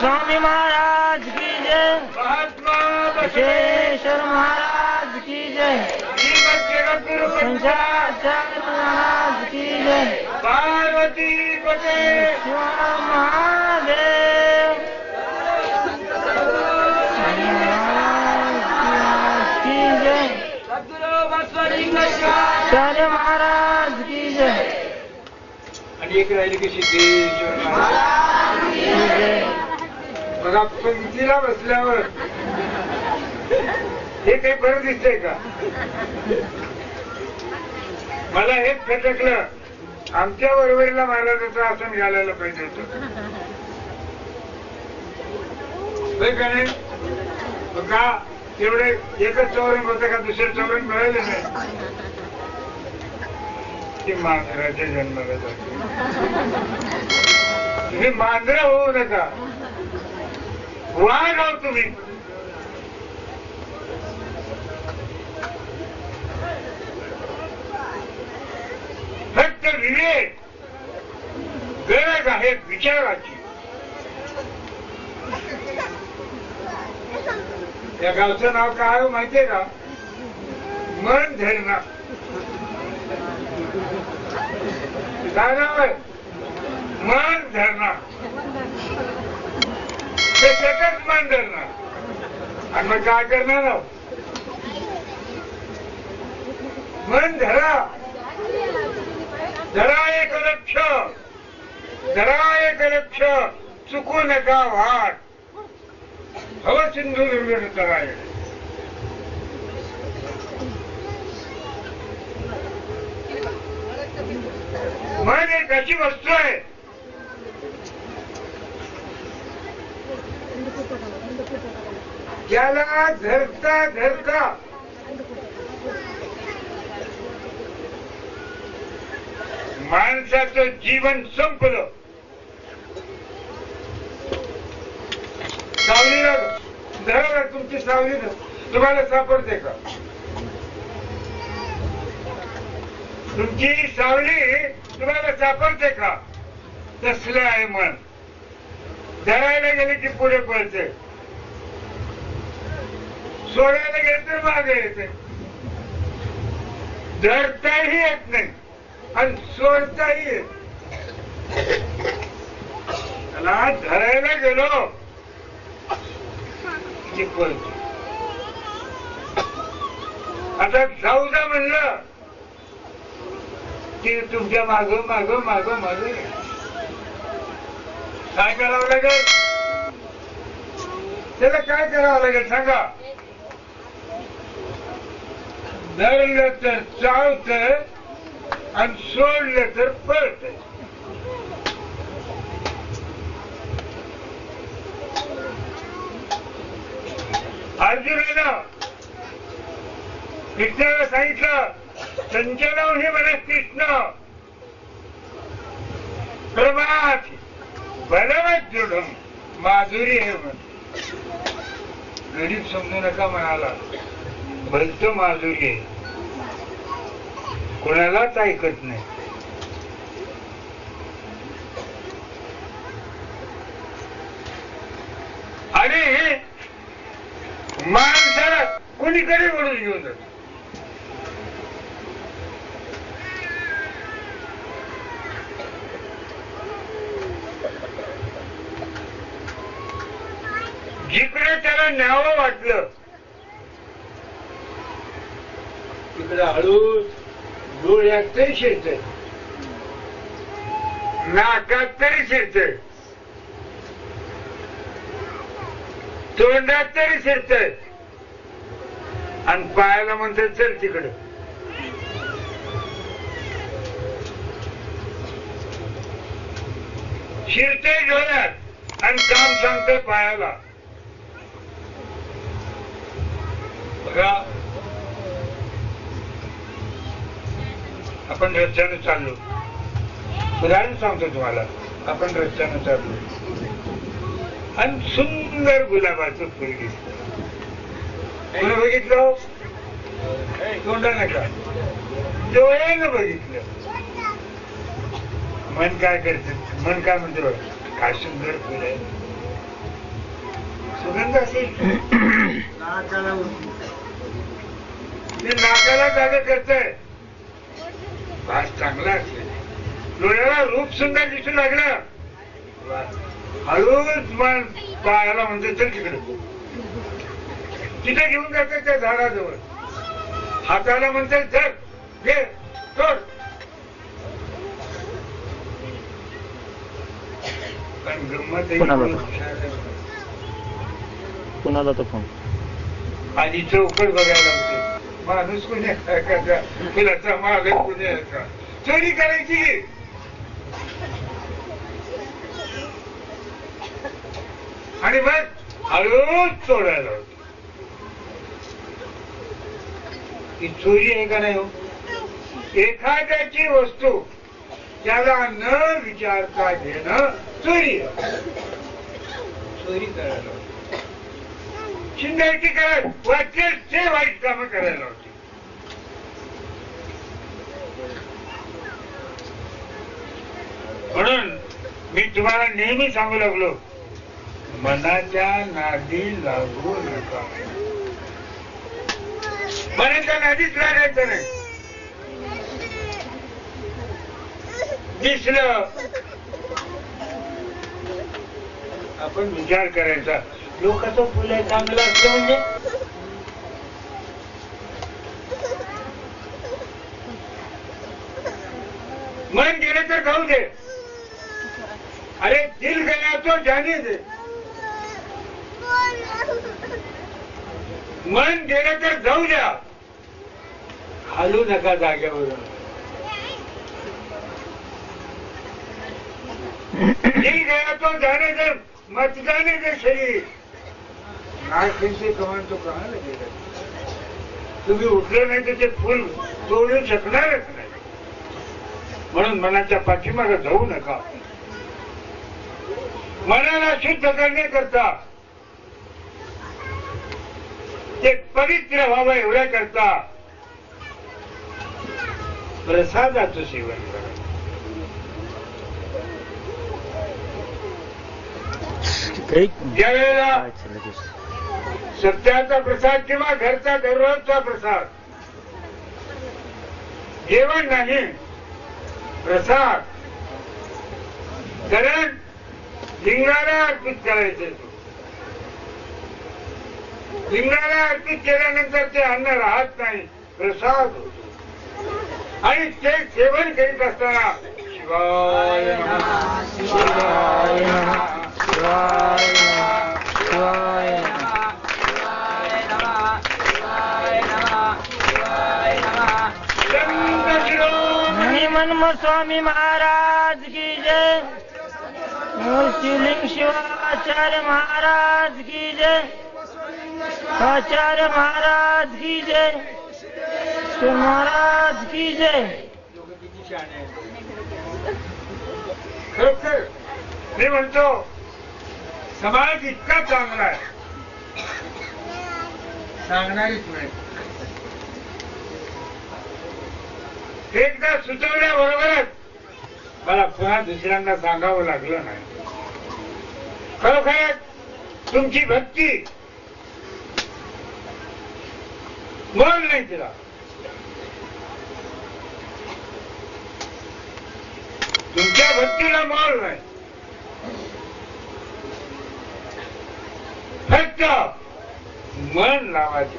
स्वामी महाराज की जय। महात्मा बसवेश्वर महाराज की जय। शंकराचार्य महाराज की जय। पार्वती पते महादेव। की जय। आचार्य महाराज की जय। आणि एक राहिली की सिद्धेश्वर महाराज की जय। बघा पंक्तीला बसल्यावर. हे काही बरं दिसतंय का? मला हेच खटकलं आमच्या बरोबरीला महाराजाचं आसन घालायला पाहिजे होत. होय का नाही? बघा तेवढे एकच चौरंग होतं का दुसरे चौरंग मिळाले नाही? ते मांजराच्या जन्माला जाते. तुम्ही मांजरा होऊ नका. वाय आहो तुम्ही. फक्त विवेक. गरज आहे विचाराची. या गावचं नाव काय आहे माहितीये का? मन धरणा. काय नाव आहे? मन धरणा. ते सतत मन धरणार. आणि मग काय करणार आहोत? मन धरा. धरा एक लक्ष. धरा एक लक्ष. चुकू नका वाट. हव सिंधू दुर्गण कराय मन एक अशी वस्तू आहे. त्याला धरता धरता. माणसाचं जीवन संपलं. सावलीला धरा तुमची सावली तुम्हाला सापडते का? तुमची सावली तुम्हाला सापडते का? तसलं आहे मन. धरायला गेले की पुढे पळते. सोडायला गेले तर मागे येते. धरताही येत नाही आणि सोडताही येत त्याला धरायला गेलो की पळते. आता जाऊ म्हणलं की तुमच्या माग माग माग माग. काय करावं लागेल? त्याला काय करावं लागेल सांगा. धरलं तर चावत आणि सोडलं तर पळत अर्जुनानं कृष्णाला सांगितलं संचलन हे म्हणा कृष्ण प्रभात. बलवत जुडम माधुरी हे म्हण. गरीब समजू नका म्हणाला. भलत माधुरी आहे. कोणालाच ऐकत नाही. आणि माणसाला कोणीकडे वळून घेऊन जात? जिकडे त्याला न्यावं वाटलं. तिकडे हळूच डोळ्यात तरी शिरते नाकात तरी शिरते तोंडात तरी शिरते आणि पायाला म्हणते चल तिकडे. शिरते डोळ्यात आणि काम सांगते पायाला. बघा. आपण रस्त्याने चाललो. उदाहरण सांगतो तुम्हाला आपण रस्त्याने चाललो. आणि सुंदर गुलाबाचं फुल दिसलं कोणी बघितलं? तोंडा नका डोळ्यानं बघितलं. मन काय करते? मन काय म्हणते बघ? काय सुंदर फुल आहे. सुगंध असेल. ते नाकाला जागा करतय. भास चांगला असेल. डोळ्याला रूप सुंदर दिसू लागलं. हळूच मन पायाला म्हणते चल तिकडे तिथे घेऊन जातात त्या झाडाजवळ. हाताला म्हणतात चल घे तोड. पण गंमत कोणाला? तो फोन? आधी चौकट बघायला होते. माणूस कुणी एखादा फुलाचा माग कुणी यायचा चोरी करायची! आणि मग हळूच चोरायला होते. ही चोरी आहे का नाही हो? एखाद्याची वस्तू त्याला न विचारता घेणं चोरी आहे. चोरी करायला होते चिंध्याची करत वाटेल ते वाईट कामं करायला होती. म्हणून मी तुम्हाला नेहमी सांगू लागलो मनाच्या नादी लागू नका. मनाच्या नादीच लागायचं नाही. दिसलं. आपण विचार करायचा. लोकांचं फुल आहे चांगलं असलं म्हणजे? मन गेले तर जाऊ दे अरे दिल गया तो जाने दे मन गेलं तर जाऊ द्या. हालू नका जाग्यावर दिल गेला तो जाने दे मतदाने दे शरीर. नाक कैसे कमान तो कहा लगेगा तुम्ही उठलं नाही तर ते फुल तोडू शकणारच नाही. म्हणून मनाच्या पाठीमागे जाऊ नका. मनाला शुद्ध करण्याकरता ते पवित्र व्हावं एवढ्या करता प्रसादाचं सेवन करा. एक सत्याचा प्रसाद किंवा घरचा दररोजचा प्रसाद? जेवण नाही. प्रसाद. कारण लिंगाला अर्पित करायचे लिंगाला अर्पित केल्यानंतर ते अन्न राहत नाही. प्रसाद होतो. आणि ते सेवन करीत असताना शिवाय शिवाय शिवाय शिरोमणी स्वामी महाराज की जय। शिवलिंग शिवाचार्य महाराज की जय। आचार्य महाराज की जय। महाराज की जय। मी म्हणतो समाज इतका चांगला आहे सांगणारीच नाही एकदा सुचवल्याबरोबरच मला पुन्हा दुसऱ्यांना सांगावं लागलं नाही. खरोखर तुमची भक्ती मोल नाही तिला. तुमच्या भक्तीला मोल नाही. फक्त मन लावायचे.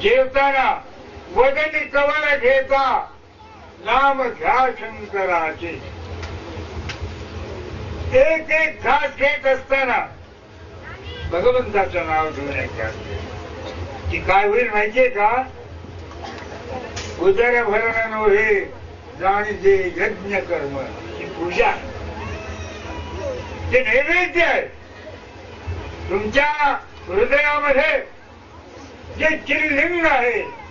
जेवताना वदनी कवल घेता. नाम घ्या शंकराचे. एक एक घास घेत असताना भगवंताचं नाव घेऊन ती काय होईल माहितीये का? उदर भरण हे जाणीचे यज्ञ कर्म. ही पूजा. ते नैवेद्य आहे. तुमच्या हृदयामध्ये जे चिरलिंग आहे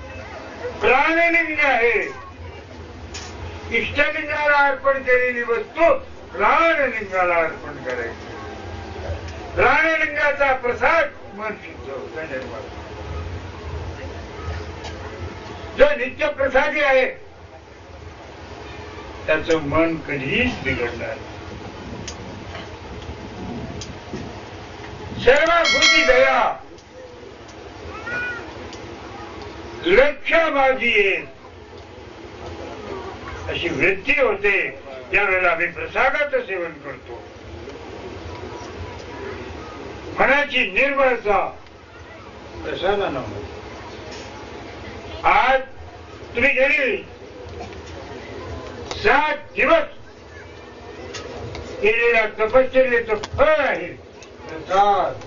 प्राणलिंग आहे इष्टलिंगाला अर्पण केलेली वस्तू प्राणलिंगाला अर्पण करायची. प्राणलिंगाचा प्रसाद मन शुद्ध होतं निर्माण जो नित्य प्रसादी आहे त्याच मन कधीच बिघडणार सर्व कृती दया लक्ष माझी अशी वृत्ती होते त्यावेळेला आम्ही प्रसादाचं सेवन करतो. मनाची निर्मळता प्रसादानं होते. आज तुम्ही गेली सात दिवस. केलेल्या तपश्चर्याचं फळ आहे. प्रसाद.